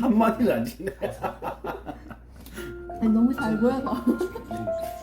한마디를 안 치네. 아니, 너무 잘 보여서.